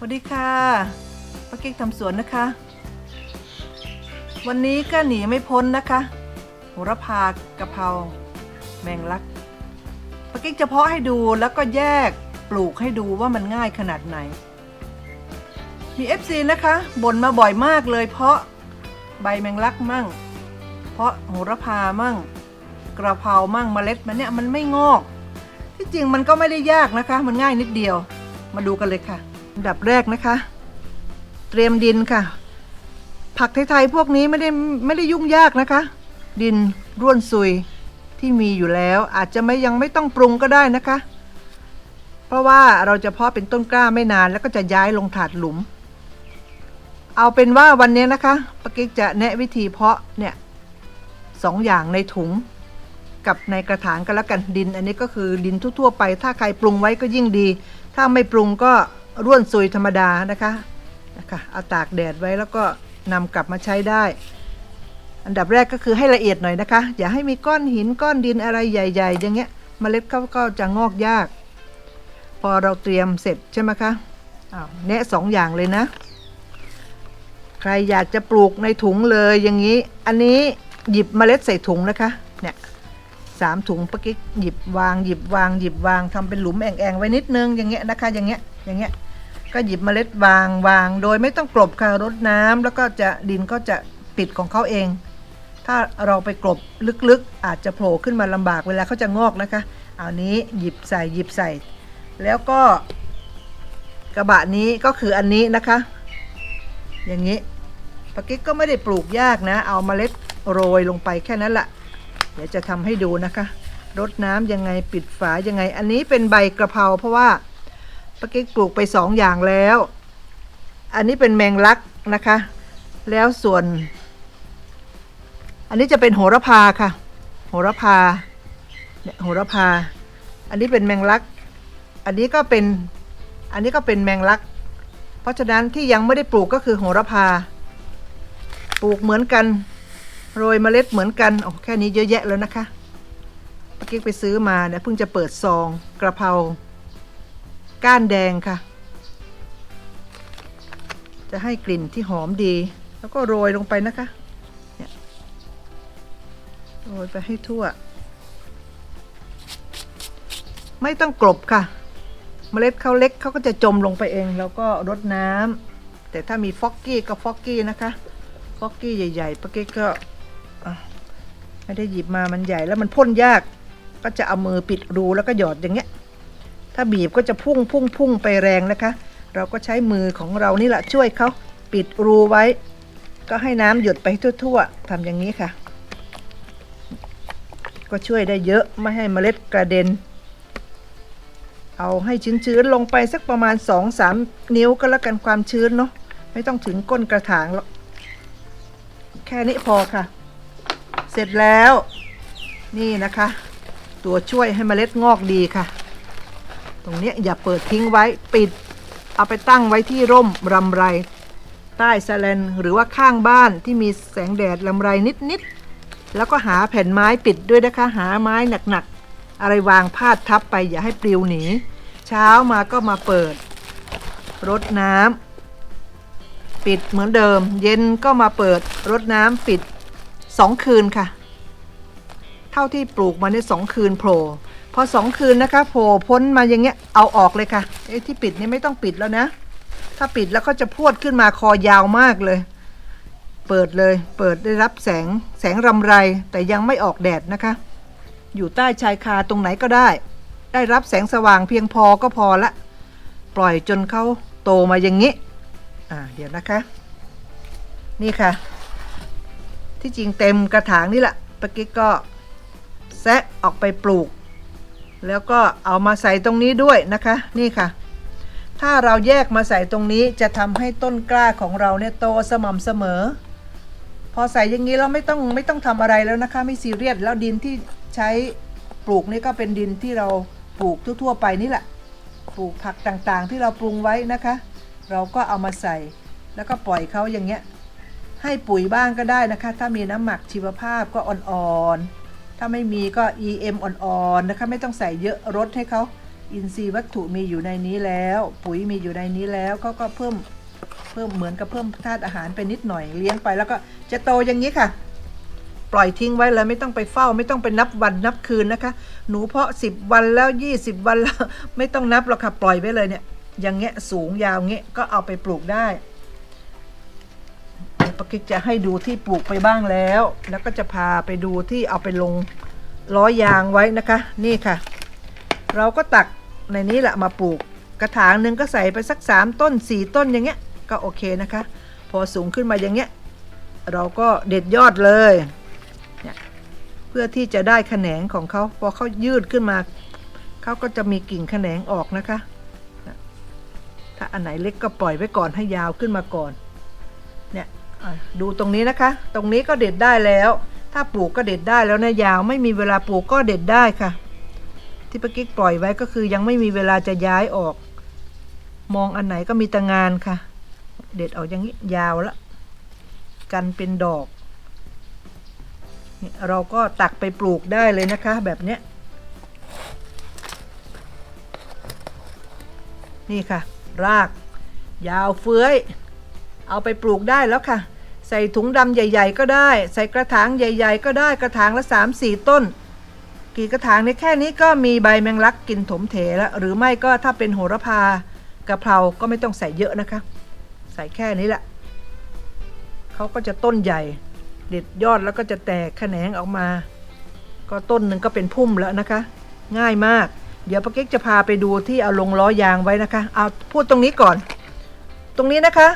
สวัสดีค่ะป้ากิ๊กทำสวนนะคะ วันนี้ก็หนีไม่พ้นนะคะโหระพากะเพราแมงลักป้ากิ๊กจะเพาะให้ดูแล้วก็แยกปลูกให้ดูว่ามันง่ายขนาดไหน มี FC นะคะบ่นมาบ่อยมากเลยเพราะใบแมงลักมั่ง เพราะโหระพามั่ง กระเพรามั่งเมล็ดมันเนี่ยมันไม่งอก ที่จริงมันก็ไม่ได้ยากนะคะ มันง่ายนิดเดียวมาดูกันเลยค่ะ อันดับแรกนะคะ เตรียมดินค่ะ ผักไทยๆพวกนี้ไม่ได้ไม่ได้ยุ่งยากนะคะ ดินร่วนซุยที่มีอยู่แล้วอาจจะไม่ยังไม่ต้องปรุงก็ได้นะคะ เพราะว่าเราจะเพาะเป็นต้นกล้าไม่นานแล้วก็จะย้ายลงถาดหลุม เอาเป็นว่าวันนี้นะคะปากิ๊กจะแนะวิธีเพาะเนี่ยสองอย่างในถุงกับในกระถางกันแล้วกันดิน อันนี้ก็คือดินทั่วๆไป ถ้าใครปรุงไว้ก็ยิ่งดี ถ้าไม่ปรุงก็ ร่วนซุยธรรมดานะคะนะคะเอาตากแดดไว้แล้วก็นำกลับมาใช้ได้ อันดับแรกก็คือให้ละเอียดหน่อยนะคะ อย่าให้มีก้อนหินก้อนดินอะไรใหญ่ ๆ อย่างเงี้ยเมล็ดเขาก็จะงอกยาก พอเราเตรียมเสร็จใช่ไหมคะอ้าวแนะสองอย่างเลยนะ ใครอยากจะปลูกในถุงเลยอย่างนี้ อันนี้หยิบเมล็ดใส่ถุงนะคะเนี่ยสามถุงปะกิ๊กหยิบวางหยิบวางหยิบวางทำเป็นหลุมแอ่งไว้นิดนึงอย่างเงี้ยนะคะอย่างเงี้ยอย่างเงี้ย ก็หยิบเมล็ดวางวาง โดยไม่ต้องกลบค่ะรดน้ำแล้วก็จะดินก็จะปิดของเขาเอง ถ้าเราไปกลบลึกๆ อาจจะโผล่ขึ้นมาลำบากเวลาเขาจะงอกนะคะเอานี้หยิบใส่หยิบใส่ แล้วก็กระบะนี้ก็คืออันนี้นะคะ อย่างนี้ปากิ๊กก็ไม่ได้ปลูกยากนะ เอาเมล็ดโรยลงไปแค่นั้นแหละเดี๋ยวจะทำให้ดูนะคะรดน้ำยังไงปิดฝายังไง อันนี้เป็นใบกระเพราเพราะว่า ปากิ๊กปลูกไปสองอย่างแล้ว อันนี้เป็นแมงลักนะคะ แล้วส่วน อันนี้จะเป็นโหระพาค่ะ โหระพาเนี่ยโหระพา อันนี้เป็นแมงลัก อันนี้ก็เป็น อันนี้ก็เป็นแมงลัก เพราะฉะนั้นที่ยังไม่ได้ปลูกก็คือโหระพา ปลูกเหมือนกัน โรยเมล็ดเหมือนกันโอ้แค่นี้เยอะแยะแล้วนะคะเมื่อกี้ไปซื้อมาเนี่ยเพิ่งจะเปิดซองกระเพรา ก้านแดงค่ะ จะให้กลิ่นที่หอมดี แล้วก็โรยลงไปนะคะเนี่ยโรยไปให้ทั่ว ไม่ต้องกลบค่ะ เมล็ดเขาเล็กเขาก็จะจมลงไปเอง แล้วก็รดน้ำแต่ถ้ามีฟอกกี้ก็ฟอกกี้นะคะฟอกกี้ใหญ่ๆปะเก๊กก็ไม่ได้หยิบมามันใหญ่แล้วมันพ่นยาก ก็จะเอามือปิดรูแล้วก็หยอดอย่างเงี้ย ถ้าบีบก็จะพุ่งพุ่งพุ่งไปแรงนะคะ เราก็ใช้มือของเรานี่แหละช่วยเขาปิดรูไว้ ก็ให้น้ำหยดไปทั่วๆทำอย่างนี้ค่ะ ก็ช่วยได้เยอะไม่ให้เมล็ดกระเด็น เอาให้ชื้นๆลงไปสักประมาณ 2-3 นิ้วก็แล้วกันความชื้นเนาะไม่ต้องถึงก้นกระถางหรอกแค่นี้พอค่ะ เสร็จแล้ว นี่นะคะ ตัวช่วยให้เมล็ดงอกดีค่ะ รงนี้อย่าเปิดทิ้งไว้ปิด เอาไปตั้งไว้ที่ร่มรำไร ใต้สแลนหรือว่าข้างบ้านที่มีแสงแดดลำไรนิดๆแล้วก็หาแผ่นไม้ปิดด้วยนะคะ หาไม้หนักๆ อะไรวางพาดทับไปอย่าให้ปลิวหนี เช้ามาก็มาเปิดรดน้ำปิดเหมือนเดิม เย็นก็มาเปิดรดน้ำปิดสองคืนค่ะ เท่าที่ปลูกมาเนี่ยสองคืนโผล่ พอสองคืนนะคะโผล่พ้นมาอย่างเงี้ยเอาออกเลยค่ะไอ้ที่ปิดนี่ไม่ต้องปิดแล้วนะ ถ้าปิดแล้วก็จะพวดขึ้นมาคอยาวมากเลย เปิดเลย เปิดได้รับแสงแสงรำไรแต่ยังไม่ออกแดดนะคะ อยู่ใต้ชายคาตรงไหนก็ได้ ได้รับแสงสว่างเพียงพอก็พอละ ปล่อยจนเขาโตมาอย่างนี้อ่าเดี๋ยวนะคะ นี่ค่ะ ที่จริงเต็มกระถางนี่แหละปะกิ๊กก็แซะออกไปปลูก แล้วก็เอามาใส่ตรงนี้ด้วยนะคะนี่ค่ะ ถ้าเราแยกมาใส่ตรงนี้จะทำให้ต้นกล้าของเราเนี่ยโตสม่ำเสมอ พอใส่อย่างนี้เราไม่ต้องไม่ต้องทำอะไรแล้วนะคะ ไม่ซีเรียสแล้วดินที่ใช้ปลูกนี่ก็เป็นดินที่เราปลูกทั่วๆไปนี่แหละ ปลูกผักต่างๆ ที่เราปรุงไว้นะคะ เราก็เอามาใส่แล้วก็ปล่อยเขาอย่างเงี้ยให้ปุ๋ยบ้างก็ได้นะคะ ถ้ามีน้ำหมักชีวภาพก็อ่อนๆ ถ้าไม่มีก็ EM อ่อนๆนะคะไม่ต้องใส่เยอะรดให้เขาอินทรีย์วัตถุมีอยู่ในนี้แล้ว ปุ๋ยมีอยู่ในนี้แล้วเขาก็เพิ่มเพิ่มเหมือนกับเพิ่มธาตุอาหารไปนิดหน่อยเลี้ยงไป แล้วก็จะโตอย่างนี้ค่ะ ปล่อยทิ้งไว้เลยไม่ต้องไปเฝ้า ไม่ต้องไปนับวันนับคืนนะคะ หนูเพาะสิบวันแล้วยี่สิบวันแล้ว ไม่ต้องนับหรอกค่ะปล่อยไว้เลยเนี่ยอย่างเงี้ยสูงยาวเงี้ยก็เอาไปปลูกได้ ปกิกจะให้ดูที่ปลูกไปบ้างแล้ว แล้วก็จะพาไปดูที่เอาไปลงล้อยางไว้นะคะ นี่ค่ะ เราก็ตักในนี้แหละมาปลูก กระถางหนึ่งก็ใส่ไปสักสามต้นสี่ต้นอย่างเงี้ย ก็โอเคนะคะ พอสูงขึ้นมาอย่างเงี้ย เราก็เด็ดยอดเลยเนี่ยเพื่อที่จะได้แขนงของเขาพอเขายืดขึ้นมาเขาก็จะมีกิ่งแขนงออกนะคะ ถ้าอันไหนเล็กก็ปล่อยไว้ก่อนให้ยาวขึ้นมาก่อนเนี่ย ดูตรงนี้นะคะ ตรงนี้ก็เด็ดได้แล้ว ถ้าปลูกก็เด็ดได้แล้วนะยาว ไม่มีเวลาปลูกก็เด็ดได้ค่ะ ที่ปากิ๊กปล่อยไว้ก็คือยังไม่มีเวลาจะย้ายออก มองอันไหนก็มีต่งานค่ะ เด็ดออกอย่างนี้ยาวละ กันเป็นดอกนี่เราก็ตักไปปลูกได้เลยนะคะ แบบเนี้ยนี่ค่ะ ราก ยาวเฟื้อย เอาไปปลูกได้แล้วค่ะ ใส่ถุงดำใหญ่ ๆ ก็ได้ ใส่กระถางใหญ่ ๆ ก็ได้กระถางละ 3 4 ต้น กี่กระถางในแค่นี้ก็มีใบแมงลักกินถมเถแล้วหรือไม่ก็ถ้าเป็นโหระพากะเพราก็ไม่ต้องใส่เยอะนะคะ ใส่แค่นี้แหละเขาก็จะต้นใหญ่ เด็ดยอดแล้วก็จะแตกแขนงออกมา ก็ต้นหนึ่งก็เป็นพุ่มแล้วนะคะ ง่ายมาก เดี๋ยวป้าเก๊กจะพาไปดูที่เอาลงล้อยางไว้นะคะ เอาพูดตรงนี้ก่อน ตรงนี้นะคะ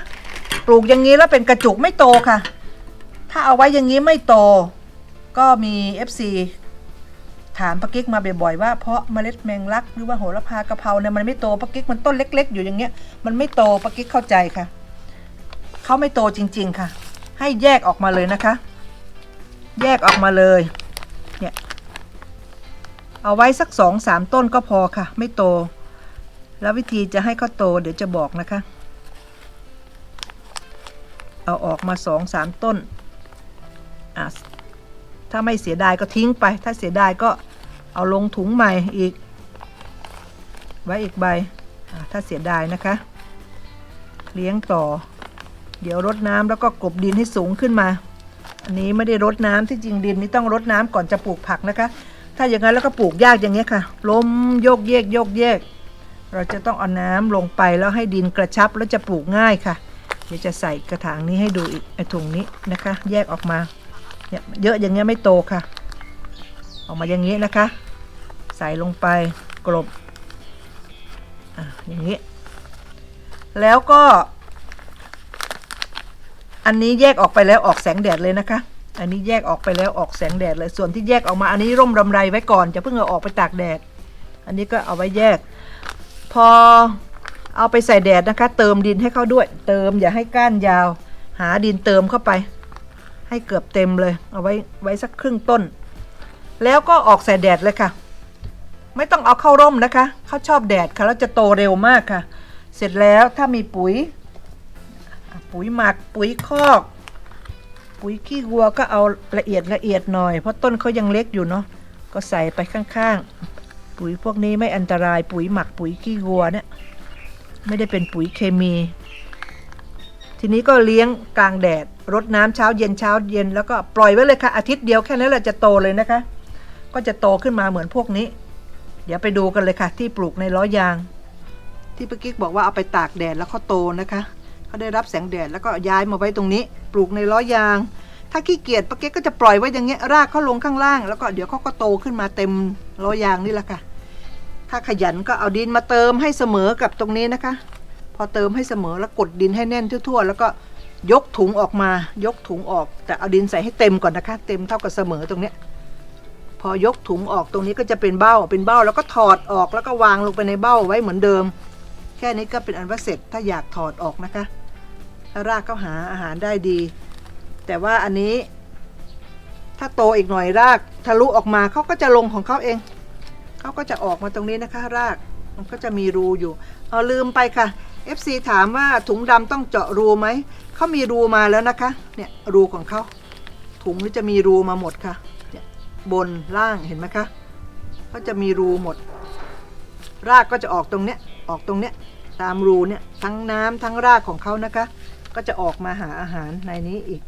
ปลูกอย่างนี้แล้วเป็นกระจุกไม่โตค่ะ ถ้าเอาไว้อย่างนี้ไม่โต ก็มี FC ถามป้ากิ๊กมาบ่อยๆว่าเพราะเมล็ดแมงลักหรือว่าโหระพากะเพราเนี่ยมันไม่โตป้ากิ๊กมันต้นเล็ก ๆ อยู่อย่างเงี้ย มันไม่โตป้ากิ๊กเข้าใจค่ะเขาไม่โตจริง ๆค่ะ ให้แยกออกมาเลยนะคะ แยกออกมาเลยเนี่ยเอาไว้สักสองสามต้นก็พอค่ะ ไม่โต แล้ววิธีจะให้เขาโตเดี๋ยวจะบอกนะคะ เอาออกมาสองสามต้นอะถ้าไม่เสียดายก็ทิ้งไป ถ้าเสียดายก็เอาลงถุงใหม่อีก ไว้อีกใบถ้าเสียดายนะคะ เลี้ยงต่อ เดี๋ยวรดน้ำแล้วก็กบดินให้สูงขึ้นมา อันนี้ไม่ได้รดน้ำที่จริงดินนี่ต้องรดน้ำก่อนจะปลูกผักนะคะ ถ้าอย่างนั้นแล้วก็ปลูกยากอย่างเงี้ยค่ะ ล้มโยกเยกโยกเยก เราจะต้องเอาน้ำลงไปแล้วให้ดินกระชับแล้วจะปลูกง่ายค่ะ เดี๋ยวจะใส่กระถางนี้ให้ดูอีกไอถุงนี้นะคะ แยกออกมาเยเยอะอย่างเงี้ยไม่โตค่ะ ออกมาอย่างนี้นะคะ ใส่ลงไปกลบอะอย่างนี้ แล้วก็ อันนี้แยกออกไปแล้วออกแสงแดดเลยนะคะ อันนี้แยกออกไปแล้วออกแสงแดดเลยส่วนที่แยกออกมาอันนี้ร่มรำไรไว้ก่อนจะเพิ่งเอาออกไปตากแดด อันนี้ก็เอาไว้แยก พอ เอาไปใส่แดดนะคะ เติมดินให้เขาด้วย เติมอย่าให้ก้านยาว หาดินเติมเข้าไป ให้เกือบเต็มเลย เอาไว้ไว้สักครึ่งต้น แล้วก็ออกใส่แดดเลยค่ะ ไม่ต้องเอาเข้าร่มนะคะเขาชอบแดดค่ะแล้วจะโตเร็วมากค่ะ เสร็จแล้วถ้ามีปุ๋ย ปุ๋ยหมักปุ๋ยคอก ปุ๋ยขี้วัวก็เอาละเอียดละเอียดหน่อย เพราะต้นเขายังเล็กอยู่เนาะก็ใส่ไปข้างๆ ปุ๋ยพวกนี้ไม่อันตรายปุ๋ยหมักปุ๋ยขี้วัวเนี่ย ไม่ได้เป็นปุ๋ยเคมี ทีนี้ก็เลี้ยงกลางแดดรดน้ำเช้าเย็นเช้าเย็นแล้วก็ปล่อยไว้เลยค่ะ อาทิตย์เดียวแค่นั้นแหละจะโตเลยนะคะ ก็จะโตขึ้นมาเหมือนพวกนี้ เดี๋ยวไปดูกันเลยค่ะ ที่ปลูกในล้อยาง ที่ปากิ๊กบอกว่าเอาไปตากแดดแล้วเขาโตนะคะเขาได้รับแสงแดดแล้วก็ย้ายมาไว้ตรงนี้ ปลูกในล้อยาง ถ้าขี้เกียจปากิ๊กก็จะปล่อยไว้อย่างเงี้ยรากเขาลงข้างล่าง แล้วก็เดี๋ยวเขาก็โตขึ้นมาเต็มล้อยางนี่แหละค่ะ ถ้าขยันก็เอาดินมาเติมให้เสมอกับตรงนี้นะคะ พอเติมให้เสมอแล้วกดดินให้แน่นทั่วๆ แล้วก็ยกถุงออกมายกถุงออก แต่เอาดินใส่ให้เต็มก่อนนะคะ เต็มเท่ากับเสมอตรงเนี้ยพอยกถุงออกตรงนี้ก็จะเป็นเบ้าเป็นเบ้าแล้วก็ถอดออกแล้วก็วางลงไปในเบ้าไว้เหมือนเดิม แค่นี้ก็เป็นอันว่าเสร็จถ้าอยากถอดออกนะคะถ้ารากเขาหาอาหารได้ดี แต่ว่าอันนี้ ถ้าโตอีกหน่อยรากทะลุออกมาเขาก็จะลงของเขาเอง เขาก็จะออกมาตรงนี้นะคะ รากมันก็จะมีรูอยู่เอาลืมไปค่ะ FC ถามว่าถุงดำต้องเจาะรูไหมเขามีรูมาแล้วนะคะเนี่ยรูของเขาถุงนี่จะมีรูมาหมดค่ะเนี่ยบนล่างเห็นไหมคะเขาจะมีรูหมด รากก็จะออกตรงเนี้ยออกตรงเนี้ยตามรูเนี่ยทั้งน้ำทั้งรากของเขานะคะ ก็จะออกมาหาอาหารในนี้อีก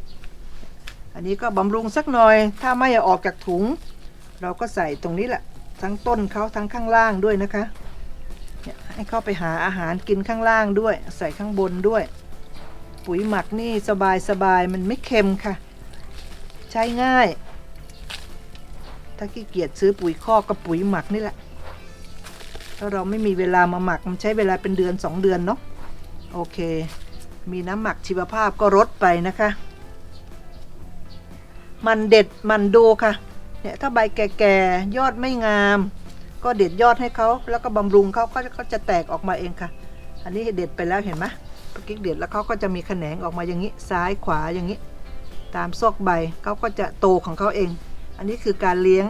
อันนี้ก็บำรุงสักหน่อย ถ้าไม่เอาออกจากถุง เราก็ใส่ตรงนี้แหละ ทั้งต้นเขาทั้งข้างล่างด้วยนะคะให้เข้าไปหาอาหารกินข้างล่างด้วย ใส่ข้างบนด้วย ปุ๋ยหมักนี่สบายสบายๆมันไม่เค็มค่ะ ใช้ง่าย ถ้าขี้เกียจซื้อปุ๋ยคอกก็ปุ๋ยหมักนี่แหละถ้าเราไม่มีเวลามาหมักมันใช้เวลาเป็นเดือนสองเดือนเนาะโอเค มีน้ำหมักชีวภาพก็ลดไปนะคะ มันเด็ดมันดูค่ะ เนี่ยถ้าใบแก่ๆยอดไม่งาม ก็เด็ดยอดให้เขาแล้วก็บำรุงเขาก็ก็จะแตกออกมาเองค่ะ อันนี้เด็ดไปแล้วเห็นไหมกิ๊กเด็ดแล้วเขาก็จะมีแขนงออกมาอย่างนี้ซ้ายขวาอย่างนี้ ตามซอกใบเขาก็จะโตของเขาเอง อันนี้คือการเลี้ยง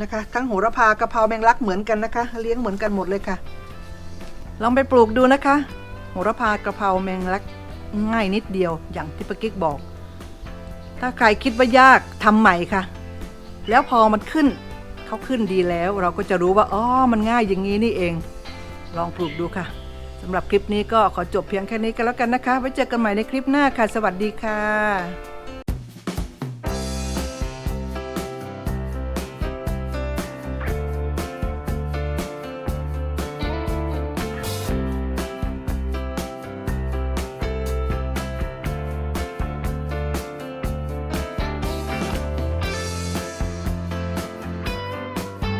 นะคะ ทั้งโหระพากะเพราแมงลักเหมือนกันนะคะ เลี้ยงเหมือนกันหมดเลยค่ะ ลองไปปลูกดูนะคะ โหระพากะเพราแมงลักง่ายนิดเดียวอย่างที่ปะกิ๊กบอก ถ้าใครคิดว่ายากทำใหม่ค่ะ แล้วพอมันขึ้นเขาขึ้นดีแล้ว เราก็จะรู้ว่าอ๋อมันง่ายอย่างนี้นี่เอง ลองปลูกดูค่ะสำหรับคลิปนี้ก็ขอจบเพียงแค่นี้กันแล้วกันนะคะ ไว้เจอกันใหม่ในคลิปหน้าค่ะ สวัสดีค่ะ